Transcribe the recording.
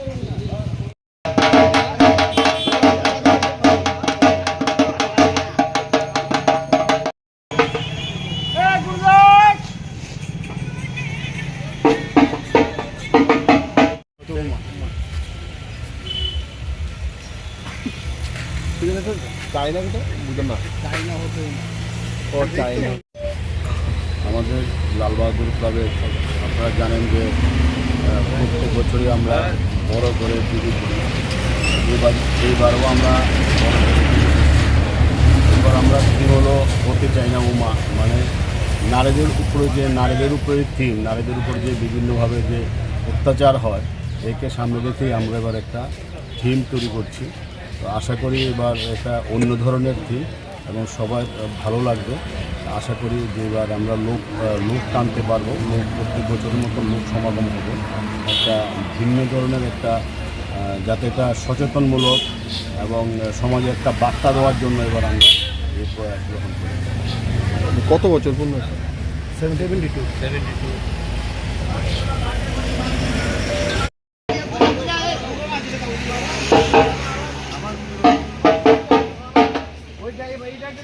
Gracias. China কিন্তু বুঝলাম না। ও চায়না। আমাদের লালবাহাদুর ক্লাবে আপনারা জানেন যে প্রত্যেক বছরই আমরা বড় করে পুজো করি এবার এইবারও আমরা। এবার আমরা থিম হলো হতে চাই না উমা। মানে নারীদের উপরে যে নারীদের উপরে থিম নারীদের উপর যে বিভিন্নভাবে যে অত্যাচার হয় একে সামনে রেখেই আমরা এবার একটা থিম তৈরি করছি। তো আশা করি এবার এটা অন্য ধরনের থিম এবং সবাই ভালো লাগবে। আশা করি যে এবার আমরা লোক লোক টানতে পারব লোক প্রত্যেক বছরের মতো লোক সমাগম হবে। একটা ভিন্ন ধরনের একটা যাতে এটা সচেতনমূলক এবং সমাজে একটা বার্তা দেওয়ার জন্য এবার আমরা এই প্রয়াস গ্রহণ করি। কত বছর পূর্ণ সেভেন্টি টু ওই જાય ભાઈ જાય